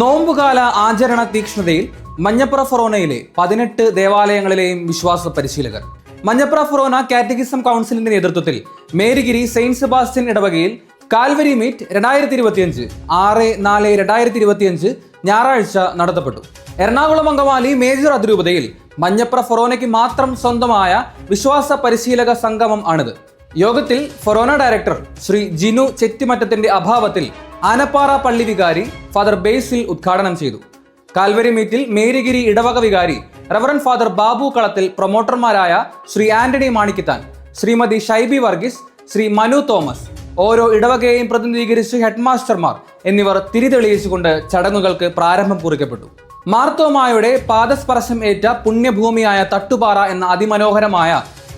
നോമ്പുകാല ആചരണ തീക്ഷ്ണതയിൽ മഞ്ഞപ്പുറ ഫൊറോനയിലെ പതിനെട്ട് ദേവാലയങ്ങളിലെയും വിശ്വാസ പരിശീലകർ. മഞ്ഞപ്പുറ ഫൊറോന കാറ്റഗിസം കൗൺസിലിന്റെ നേതൃത്വത്തിൽ മേരിഗിരി സെയിന്റ് സെബാസ്റ്റ്യൻ ഇടവകയിൽ കാൽവരി മീറ്റ് രണ്ടായിരത്തി ഇരുപത്തിയഞ്ച് ആറ് നാല് രണ്ടായിരത്തി ഇരുപത്തിയഞ്ച് ഞായറാഴ്ച നടത്തപ്പെട്ടു. എറണാകുളം അങ്കമാലി മേജർ അതിരൂപതയിൽ മഞ്ഞപ്ര ഫൊറോനയ്ക്ക് മാത്രം സ്വന്തമായ വിശ്വാസ പരിശീലക സംഗമം ആണിത്. യോഗത്തിൽ ഫൊറോന ഡയറക്ടർ ശ്രീ ജിനു ചെത്തിമറ്റത്തിന്റെ അഭാവത്തിൽ ആനപ്പാറ പള്ളി വികാരി ഫാദർ ബേസിൽ ഉദ്ഘാടനം ചെയ്തു. കാൽവരി മീറ്റിൽ മേരിഗിരി ഇടവക വികാരി റവറൻ ഫാദർ ബാബു കളത്തിൽ പ്രൊമോട്ടർമാരായ ശ്രീ ആന്റണി മാണിക്കിത്താൻ ശ്രീമതി ഷൈബി വർഗീസ് ശ്രീ മനു തോമസ് ഓരോ ഇടവകയെയും പ്രതിനിധീകരിച്ച് ഹെഡ്മാസ്റ്റർമാർ എന്നിവർ തിരിതെളിയിച്ചുകൊണ്ട് ചടങ്ങുകൾക്ക് പ്രാരംഭം കുറിക്കപ്പെട്ടു. മാർത്തോമായുടെ പാദസ്പർശം ഏറ്റ പുണ്യഭൂമിയായ തട്ടുപാറ എന്ന അതിമനോഹരമായ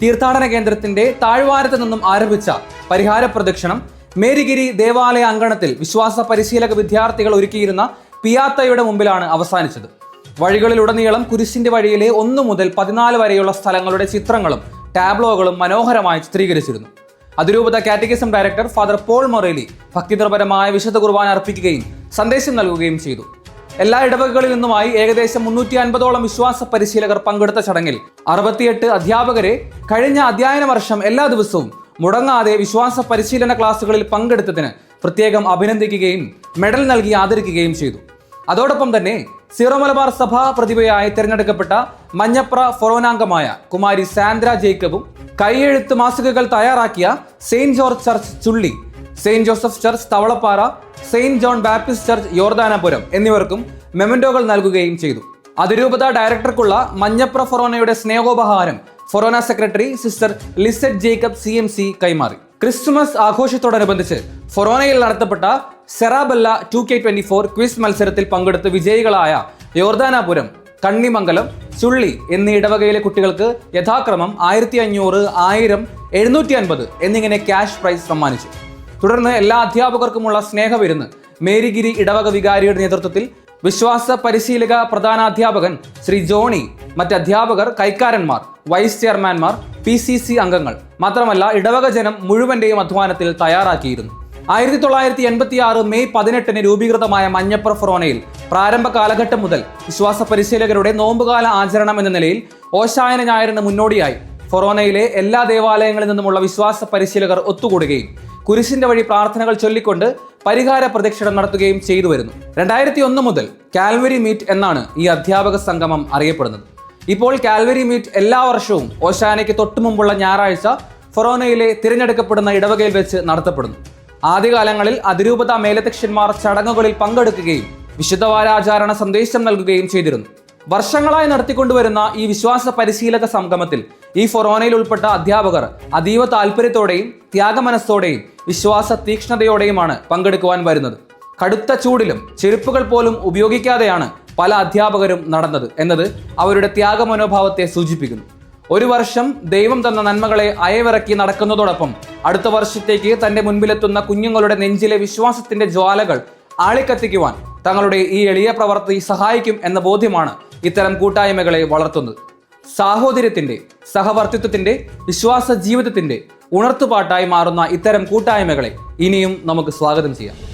തീർത്ഥാടന കേന്ദ്രത്തിന്റെ താഴ്വാരത്ത് നിന്നും ആരംഭിച്ച പരിഹാര പ്രദക്ഷിണം മേരിഗിരി ദേവാലയ അങ്കണത്തിൽ വിശ്വാസ പരിശീലക വിദ്യാർത്ഥികൾ ഒരുക്കിയിരുന്ന പിയാത്തയുടെ മുമ്പിലാണ് അവസാനിച്ചത്. വഴികളിലുടനീളം കുരിശിന്റെ വഴിയിലെ ഒന്നു മുതൽ പതിനാല് വരെയുള്ള സ്ഥലങ്ങളുടെ ചിത്രങ്ങളും ടാബ്ലോകളും മനോഹരമായി ചിത്രീകരിച്ചിരുന്നു. അതിരൂപത catechism director father Paul Moreli ഭക്തിനിർഭരമായ വിശുദ്ധ കുർബാന അർപ്പിക്കുകയും സന്ദേശം നൽകുകയും ചെയ്തു. എല്ലാ ഇടവകകളിൽ നിന്നുമായി ഏകദേശം മുന്നൂറ്റി അൻപതോളം വിശ്വാസ പരിശീലകർ പങ്കെടുത്ത ചടങ്ങിൽ അറുപത്തിയെട്ട് അധ്യാപകരെ കഴിഞ്ഞ അധ്യയന വർഷം എല്ലാ ദിവസവും മുടങ്ങാതെ വിശ്വാസ പരിശീലന ക്ലാസുകളിൽ പങ്കെടുത്തതിന് പ്രത്യേകം അഭിനന്ദിക്കുകയും മെഡൽ നൽകി ആദരിക്കുകയും ചെയ്തു. അതോടൊപ്പം തന്നെ സീറോ മലബാർ സഭാ പ്രതിഭയായി തിരഞ്ഞെടുക്കപ്പെട്ട മഞ്ഞപ്ര ഫൊറോനാംഗമായ കുമാരി സാന്ദ്ര ജേക്കബും കൈയെഴുത്ത് മാസികകൾ തയ്യാറാക്കിയ saint George church Chulli saint Joseph church Thavalappara saint John Baptist church Yordanapuram എന്നിവർക്കും മെമന്റോകൾ നൽകുകയും ചെയ്തു. അതിരൂപത ഡയറക്ടർക്കുള്ള മഞ്ഞപ്ര ഫൊറോനയുടെ സ്നേഹോപഹാരം forane secretary sister Lisette Jacob C M C കൈമാറി. ക്രിസ്തുമസ് ആഘോഷത്തോടനുബന്ധിച്ച് ഫൊറോനയിൽ നടത്തപ്പെട്ട സെറാബല്ല two K twenty four quiz മത്സരത്തിൽ പങ്കെടുത്ത് വിജയികളായ യോർദാനാപുരം കണ്ണിമംഗലം ചുള്ളി എന്നീ ഇടവകയിലെ കുട്ടികൾക്ക് യഥാക്രമം ആയിരത്തി അഞ്ഞൂറ് ആയിരം എഴുന്നൂറ്റി അൻപത് എന്നിങ്ങനെ ക്യാഷ് പ്രൈസ് സമ്മാനിച്ചു. തുടർന്ന് എല്ലാ അധ്യാപകർക്കുമുള്ള സ്നേഹവിരുന്ന് മേരിഗിരി ഇടവക വികാരിയുടെ നേതൃത്വത്തിൽ വിശ്വാസ പരിശീലക പ്രധാനാധ്യാപകൻ ശ്രീ ജോണി മറ്റ് അധ്യാപകർ കൈക്കാരന്മാർ വൈസ് ചെയർമാൻമാർ പി സി സി അംഗങ്ങൾ മാത്രമല്ല ഇടവക ജനം മുഴുവന്റെയും അധ്വാനത്തിൽ തയ്യാറാക്കിയിരുന്നു. ആയിരത്തി തൊള്ളായിരത്തി എൺപത്തി ആറ് മെയ് പതിനെട്ടിന് രൂപീകൃതമായ മഞ്ഞപ്പുറ ഫൊറോനയിൽ പ്രാരംഭ കാലഘട്ടം മുതൽ വിശ്വാസ പരിശീലകരുടെ നോമ്പുകാല ആചരണം എന്ന നിലയിൽ ഓശായന ഞായറിന് മുന്നോടിയായി ഫൊറോനയിലെ എല്ലാ ദേവാലയങ്ങളിൽ നിന്നുമുള്ള വിശ്വാസ പരിശീലകർ ഒത്തുകൂടുകയും കുരിശിന്റെ വഴി പ്രാർത്ഥനകൾ ചൊല്ലിക്കൊണ്ട് പരിഹാര പ്രദക്ഷിണം നടത്തുകയും ചെയ്തു വരുന്നു. രണ്ടായിരത്തി ഒന്ന് മുതൽ കാൽവരി മീറ്റ് എന്നാണ് ഈ അധ്യാപക സംഗമം അറിയപ്പെടുന്നത്. ഇപ്പോൾ കാൽവരി മീറ്റ് എല്ലാ വർഷവും ഓശാനയ്ക്ക് തൊട്ടുമുമ്പുള്ള ഞായറാഴ്ച ഫൊറോനയിലെ തിരഞ്ഞെടുക്കപ്പെടുന്ന ഇടവകയിൽ വെച്ച് നടത്തപ്പെടുന്നു. ആദ്യകാലങ്ങളിൽ അതിരൂപത മേലധ്യക്ഷന്മാർ ചടങ്ങുകളിൽ പങ്കെടുക്കുകയും വിശുദ്ധവാരാചാരണ സന്ദേശം നൽകുകയും ചെയ്തിരുന്നു. വർഷങ്ങളായി നടത്തിക്കൊണ്ടുവരുന്ന ഈ വിശ്വാസ പരിശീലക സംഗമത്തിൽ ഈ ഫൊറോനയിൽ ഉൾപ്പെട്ട അധ്യാപകർ അതീവ താല്പര്യത്തോടെയും ത്യാഗമനസ്സോടെയും വിശ്വാസ തീക്ഷ്ണതയോടെയുമാണ് പങ്കെടുക്കുവാൻ വരുന്നത്. കടുത്ത ചൂടിലും ചെരുപ്പുകൾ പോലും ഉപയോഗിക്കാതെയാണ് പല അധ്യാപകരും നടന്നത് എന്നത് അവരുടെ ത്യാഗമനോഭാവത്തെ സൂചിപ്പിക്കുന്നു. ഒരു വർഷം ദൈവം തന്ന നന്മകളെ അയവിറക്കി നടക്കുന്നതോടൊപ്പം അടുത്ത വർഷത്തേക്ക് തന്റെ മുൻപിലെത്തുന്ന കുഞ്ഞുങ്ങളുടെ നെഞ്ചിലെ വിശ്വാസത്തിന്റെ ജ്വാലകൾ ആളിക്കത്തിക്കുവാൻ തങ്ങളുടെ ഈ എളിയ പ്രവൃത്തി സഹായിക്കും എന്ന ബോധ്യമാണ് ഇത്തരം കൂട്ടായ്മകളെ വളർത്തുന്നത്. സാഹോദര്യത്തിന്റെ സഹവർത്തിത്വത്തിന്റെ വിശ്വാസ ജീവിതത്തിന്റെ ഉണർത്തുപാട്ടായി മാറുന്ന ഇത്തരം കൂട്ടായ്മകളെ ഇനിയും നമുക്ക് സ്വാഗതം ചെയ്യാം.